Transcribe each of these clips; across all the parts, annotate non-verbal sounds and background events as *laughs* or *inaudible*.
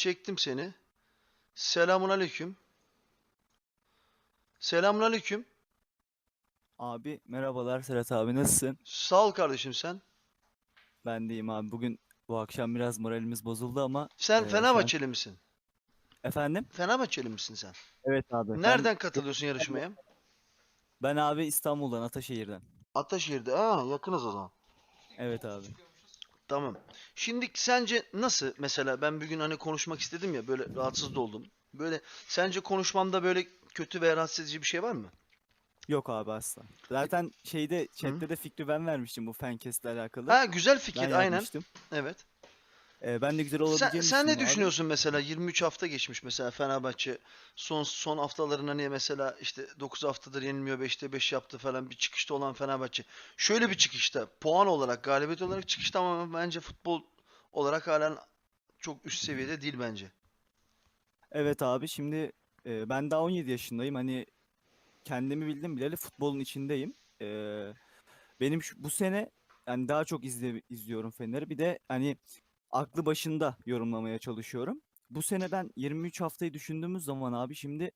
Çektim seni. Selamun aleyküm. Selamun aleyküm. Abi merhabalar Serhat abi nasılsın? Sağ ol kardeşim sen. Ben deyim abi. Bugün bu akşam biraz moralimiz bozuldu ama Sen Ee, Fenerbahçeli misin? efendim? Fenerbahçeli misin sen? Evet abi. Ben, Nereden katılıyorsun yarışmaya? ben abi İstanbul'dan Ataşehir'den. Ataşehir'de. Aa, yakınız o zaman. Evet abi. Tamam. Şimdi sence nasıl mesela ben bugün hani konuşmak istedim ya böyle rahatsız da oldum. Böyle sence konuşmamda böyle kötü veya rahatsız edici bir şey var mı? Yok abi asla. Zaten şeyde chatte de fikri ben vermiştim bu Fenkes'le alakalı. Ha güzel fikir Ben aynen. yapmıştım. Evet. Ee, ben de güzel Sen, olabileceğini sen ne düşündüm abi. düşünüyorsun mesela 23 hafta geçmiş mesela Fenerbahçe son son haftalarına niye mesela işte 9 haftadır yenilmiyor 5'te 5 yaptı falan bir çıkışta olan Fenerbahçe. Şöyle bir çıkışta puan olarak galibiyet olarak çıkışta ama bence futbol olarak halen çok üst seviyede değil bence. Evet abi şimdi e, ben daha 17 yaşındayım. Hani kendimi bildim bileli futbolun içindeyim. Ee, benim şu, bu sene yani daha çok izle, izliyorum Fener'i. Bir de hani aklı başında yorumlamaya çalışıyorum. Bu sene ben 23 haftayı düşündüğümüz zaman abi şimdi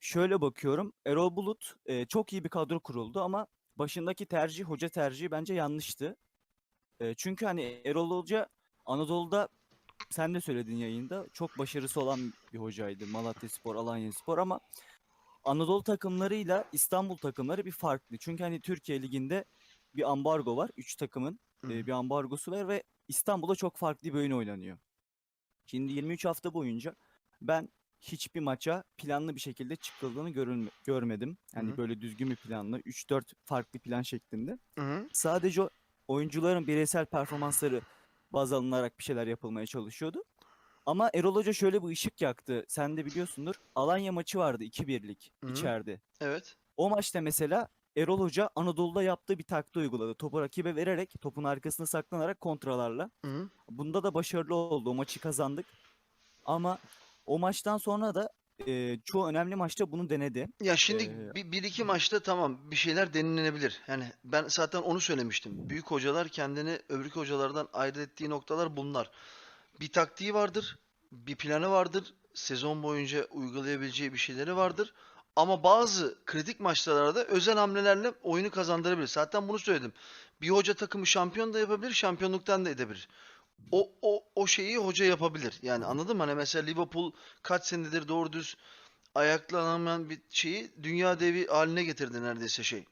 şöyle bakıyorum. Erol Bulut e, çok iyi bir kadro kuruldu ama başındaki tercih, hoca tercihi bence yanlıştı. E, çünkü hani Erol Hoca Anadolu'da sen de söyledin yayında çok başarısı olan bir hocaydı. Malatyaspor, Alanyaspor ama Anadolu takımlarıyla İstanbul takımları bir farklı. Çünkü hani Türkiye Ligi'nde bir ambargo var. 3 takımın e, bir ambargosu var ve İstanbul'da çok farklı bir oyun oynanıyor. Şimdi 23 hafta boyunca ben hiçbir maça planlı bir şekilde çıkıldığını görülme- görmedim. Yani hı. böyle düzgün bir planla 3-4 farklı plan şeklinde. Hı hı. Sadece oyuncuların bireysel performansları baz alınarak bir şeyler yapılmaya çalışıyordu. Ama Erol Hoca şöyle bir ışık yaktı. Sen de biliyorsundur. Alanya maçı vardı 2-1'lik Hı hı. içeride. Evet. O maçta mesela Erol Hoca Anadolu'da yaptığı bir taktiği uyguladı. Topu rakibe vererek, topun arkasına saklanarak kontralarla. Hı. Bunda da başarılı oldu. O maçı kazandık. Ama o maçtan sonra da e, çoğu önemli maçta bunu denedi. Ya şimdi Ee, bir, bir iki maçta tamam bir şeyler denilebilir. Yani ben zaten onu söylemiştim. Büyük hocalar kendini öbürkü hocalardan ayırt ettiği noktalar bunlar. Bir taktiği vardır, bir planı vardır, sezon boyunca uygulayabileceği bir şeyleri vardır. Ama bazı kritik maçlarda özel hamlelerle oyunu kazandırabilir. Zaten bunu söyledim. Bir hoca takımı şampiyon da yapabilir, şampiyonluktan da edebilir. O, o, o şeyi hoca yapabilir. Yani anladın mı? Hani mesela Liverpool kaç senedir doğru düz ayaklanamayan bir şeyi dünya devi haline getirdi neredeyse şey.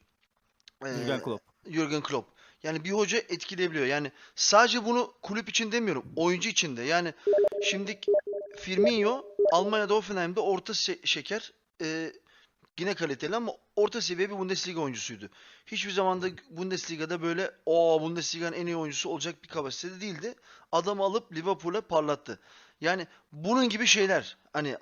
Jürgen Ee, Klopp. Jürgen Klopp. Yani bir hoca etkileyebiliyor. Yani sadece bunu kulüp için demiyorum. Oyuncu için de. Yani şimdi Firmino Almanya'da Hoffenheim'de orta şeker e, yine kaliteli ama orta seviye bir Bundesliga oyuncusuydu. Hiçbir zaman da Bundesliga'da böyle o Bundesliga'nın en iyi oyuncusu olacak bir kapasitede değildi. Adamı alıp Liverpool'a parlattı. Yani bunun gibi şeyler. Hani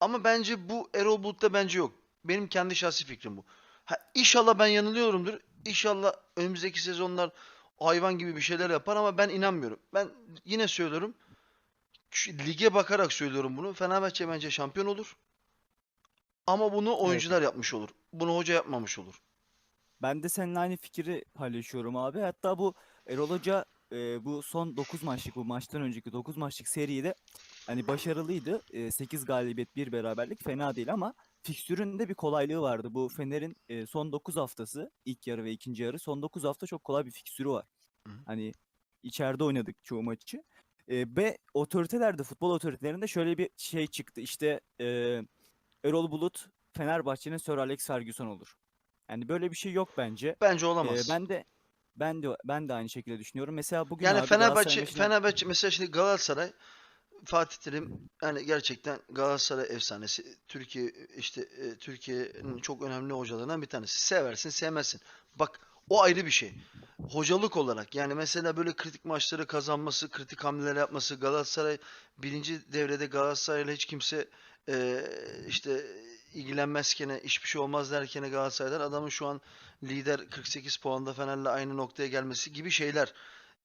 ama bence bu Erol Bulut'ta bence yok. Benim kendi şahsi fikrim bu. Ha, inşallah ben yanılıyorumdur. İnşallah önümüzdeki sezonlar hayvan gibi bir şeyler yapar ama ben inanmıyorum. Ben yine söylüyorum. Lige bakarak söylüyorum bunu. Fenerbahçe bence şampiyon olur. Ama bunu oyuncular yapmış olur. Bunu hoca yapmamış olur. Ben de seninle aynı fikri paylaşıyorum abi. Hatta bu Erol Hoca e, bu son 9 maçlık bu maçtan önceki 9 maçlık seride hani başarılıydı. 8 galibiyet 1 beraberlik fena değil ama fikstürün de bir kolaylığı vardı. Bu Fener'in e, son 9 haftası ilk yarı ve ikinci yarı son 9 hafta çok kolay bir fikstürü var. Hı. Hani içeride oynadık çoğu maçı. E, ve otoritelerde futbol otoritelerinde şöyle bir şey çıktı. İşte e, Erol Bulut Fenerbahçe'nin Sir Alex Ferguson olur. Yani böyle bir şey yok bence. Bence Ee, olamaz. ben de ben de ben de aynı şekilde düşünüyorum. Mesela bugün Yani abi Fenerbahçe maçına- Fenerbahçe mesela şimdi Galatasaray Fatih Terim yani gerçekten Galatasaray efsanesi. Türkiye işte e, Türkiye'nin çok önemli hocalarından bir tanesi. Seversin, sevmezsin. Bak o ayrı bir şey. Hocalık olarak yani mesela böyle kritik maçları kazanması, kritik hamleler yapması Galatasaray birinci devrede Galatasaray'la hiç kimse e, işte ilgilenmezken hiçbir şey olmaz derken Galatasaray'dan adamın şu an lider 48 puanda Fener'le aynı noktaya gelmesi gibi şeyler.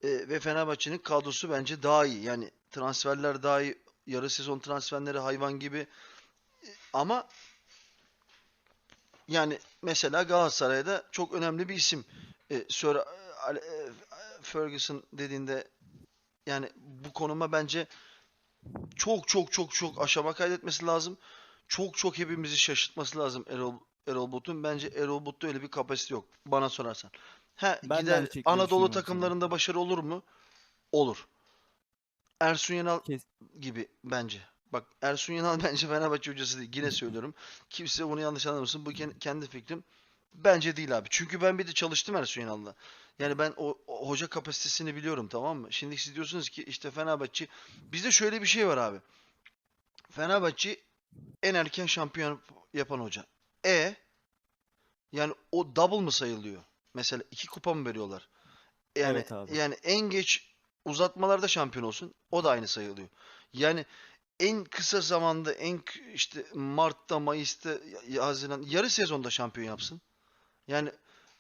E, ve Fenerbahçe'nin kadrosu bence daha iyi. Yani transferler daha iyi. Yarı sezon transferleri hayvan gibi. E, Ama yani mesela Galatasaray'da çok önemli bir isim. E, e, Ferguson dediğinde yani bu konuma bence Çok çok çok çok aşama kaydetmesi lazım. Çok çok hepimizi şaşırtması lazım Erol Erol Bulut'un. Bence Erol Bulut'ta öyle bir kapasite yok bana sorarsan. Ha Ben de gider Anadolu takımlarında başarı olur mu? Olur. Ersun Yanal Kes- gibi bence. Bak Ersun Yanal *laughs* bence Fenerbahçe hocası değil. Yine söylüyorum. Kimse bunu yanlış anlamasın. Bu ken- kendi fikrim. Bence değil abi. Çünkü ben bir de çalıştım Ersun Yanal'la. Yani ben o, o hoca kapasitesini biliyorum tamam mı? Şimdi siz diyorsunuz ki işte Fenerbahçe bizde şöyle bir şey var abi. Fenerbahçe en erken şampiyon yapan hoca. E yani o double mı sayılıyor? Mesela iki kupa mı veriyorlar? Yani Evet abi. yani en geç uzatmalarda şampiyon olsun. O da aynı sayılıyor. Yani en kısa zamanda en işte Mart'ta, Mayıs'ta, Haziran yarı sezonda şampiyon yapsın. Yani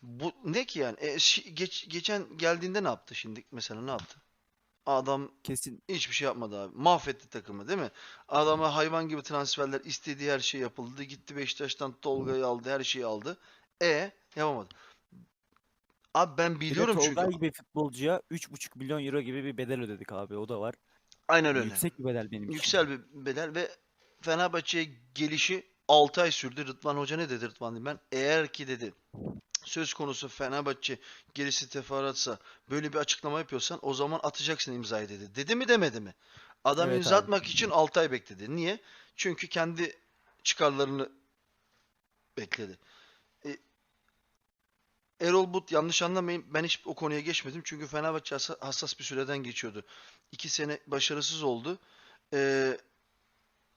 bu ne ki yani? E, şi- geç, geçen geldiğinde ne yaptı şimdi mesela ne yaptı? Adam Kesin hiçbir şey yapmadı abi. Mahvetti takımı değil mi? Adama hayvan gibi transferler istediği her şey yapıldı. Gitti Beşiktaş'tan Tolga'yı aldı, her şeyi aldı. E yapamadı. Abi ben bir de biliyorum çünkü. Tolgay gibi futbolcuya 3,5 milyon euro gibi bir bedel ödedik abi. O da var. Aynen öyle. Yüksek bir bedel benim için. Yüksel bir bedel ve Fenerbahçe'ye gelişi 6 ay sürdü. Rıdvan Hoca ne dedi Rıdvan dedi ben? Eğer ki dedi söz konusu Fenerbahçe gerisi teferruatsa böyle bir açıklama yapıyorsan o zaman atacaksın imzayı dedi. Dedi mi demedi mi? Adam Evet imza abi. atmak için 6 ay bekledi. Niye? Çünkü kendi çıkarlarını bekledi. E, Erol Bulut yanlış anlamayın ben hiç o konuya geçmedim. Çünkü Fenerbahçe hassa- hassas bir süreden geçiyordu. 2 sene başarısız oldu. Ee,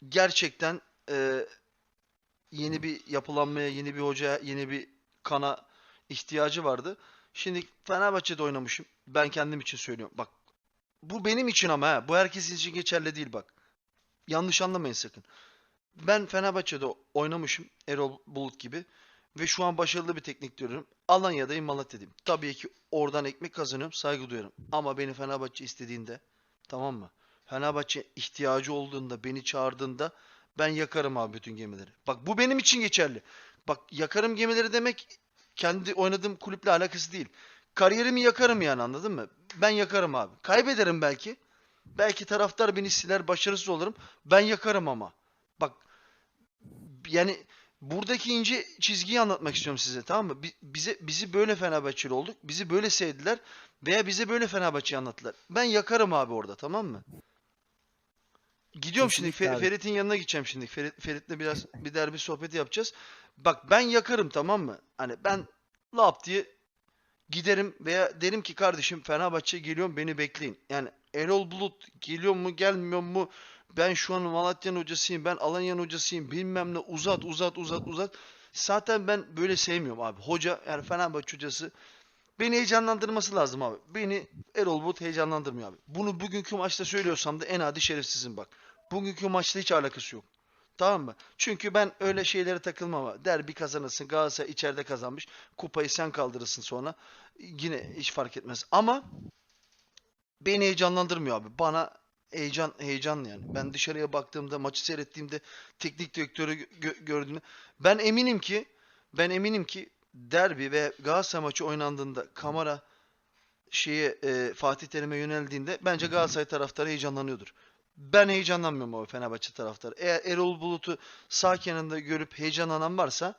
gerçekten e, yeni bir yapılanmaya, yeni bir hocaya, yeni bir kana ihtiyacı vardı. Şimdi Fenerbahçe'de oynamışım. Ben kendim için söylüyorum. Bak bu benim için ama ha. Bu herkes için geçerli değil bak. Yanlış anlamayın sakın. Ben Fenerbahçe'de oynamışım. Erol Bulut gibi. Ve şu an başarılı bir teknik diyorum. Alanya'dayım, Malatya'dayım. Tabii ki oradan ekmek kazanıyorum, saygı duyuyorum. Ama beni Fenerbahçe istediğinde, tamam mı? Fenerbahçe ihtiyacı olduğunda, beni çağırdığında ben yakarım abi bütün gemileri. Bak bu benim için geçerli. Bak yakarım gemileri demek kendi oynadığım kulüple alakası değil. Kariyerimi yakarım yani anladın mı? Ben yakarım abi. Kaybederim belki. Belki taraftar beni siler, başarısız olurum. Ben yakarım ama. Bak yani buradaki ince çizgiyi anlatmak istiyorum size tamam mı? Bi- Bize bizi böyle Fenerbahçeli olduk. Bizi böyle sevdiler veya bize böyle Fenerbahçe'yi anlattılar. Ben yakarım abi orada tamam mı? Gidiyorum şimdi Kesinlikle Fer- abi. Ferit'in yanına gideceğim şimdi. Ferit Ferit'le biraz bir derbi sohbeti yapacağız. Bak ben yakarım tamam mı? Hani ben lap diye giderim veya derim ki kardeşim Fenerbahçe geliyorum beni bekleyin. Yani Erol Bulut geliyor mu gelmiyor mu? Ben şu an Malatya'nın hocasıyım, ben Alanya'nın hocasıyım bilmem ne uzat uzat uzat uzat. Zaten ben böyle sevmiyorum abi. Hoca yani Fenerbahçe hocası beni heyecanlandırması lazım abi. Beni Erol Bulut heyecanlandırmıyor abi. Bunu bugünkü maçta söylüyorsam da en adi şerefsizim bak. Bugünkü maçla hiç alakası yok. Tamam mı? Çünkü ben öyle şeylere takılmam. Derbi kazanırsın. Galatasaray içeride kazanmış. Kupayı sen kaldırırsın sonra. Yine hiç fark etmez. Ama beni heyecanlandırmıyor abi. Bana heyecan heyecan yani. Ben dışarıya baktığımda, maçı seyrettiğimde, teknik direktörü gö- gördüğümde ben eminim ki ben eminim ki derbi ve Galatasaray maçı oynandığında kamera şeye e, Fatih Terim'e yöneldiğinde bence Galatasaray taraftarı heyecanlanıyordur. Ben heyecanlanmıyorum o Fenerbahçe taraftarı. Eğer Erol Bulut'u sağ kenarında görüp heyecanlanan varsa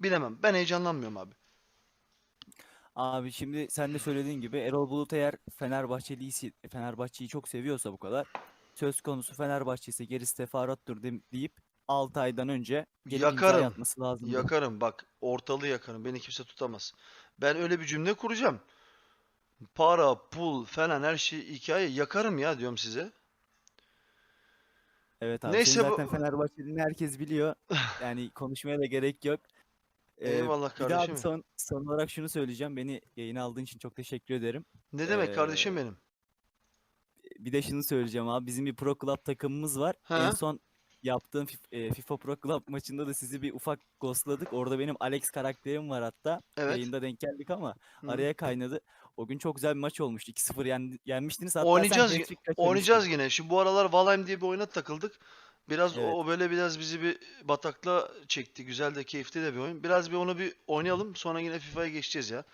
bilemem. Ben heyecanlanmıyorum abi. Abi şimdi sen de söylediğin gibi Erol Bulut eğer Fenerbahçeliyse Fenerbahçe'yi çok seviyorsa bu kadar söz konusu Fenerbahçe ise gerisi teferruattır deyip 6 aydan önce gelip Yakarım. atması lazım. Yakarım bak. Ortalığı yakarım. Beni kimse tutamaz. Ben öyle bir cümle kuracağım. Para, pul falan her şey hikaye yakarım ya diyorum size. Evet abi Neyse seni bu- zaten Fenerbahçeli'ni herkes biliyor. Yani konuşmaya da gerek yok. Ee, Eyvallah bir daha kardeşim. bir son, son olarak şunu söyleyeceğim. Beni yayına aldığın için çok teşekkür ederim. Ne demek kardeşim Ee, benim? Bir de şunu söyleyeceğim abi. Bizim bir Pro Club takımımız var. En Ha? son yaptığım e, FIFA Pro Club maçında da sizi bir ufak ghostladık. Orada benim Alex karakterim var hatta. Evet. Yayında denk geldik ama Hı. araya kaynadı. O gün çok güzel bir maç olmuştu. 2-0 yen- yenmiştiniz. Hatta Oynayacağız, oynayacağız yine. Şimdi bu aralar Valheim diye bir oyuna takıldık. Biraz Evet. o, böyle biraz bizi bir bataklığa çekti. Güzel de keyifli de bir oyun. Biraz bir onu bir oynayalım. Sonra yine FIFA'ya geçeceğiz ya.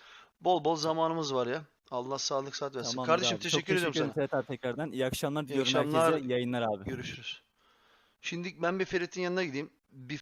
Bol bol zamanımız var ya. Allah sağlık saat versin. Tamamdır Kardeşim abi. Çok teşekkür ediyorum sana. ederim Serhat abi tekrardan. İyi akşamlar diliyorum akşamlar. herkese. İyi yayınlar abi. Görüşürüz. Şimdi ben bir Ferit'in yanına gideyim. Bir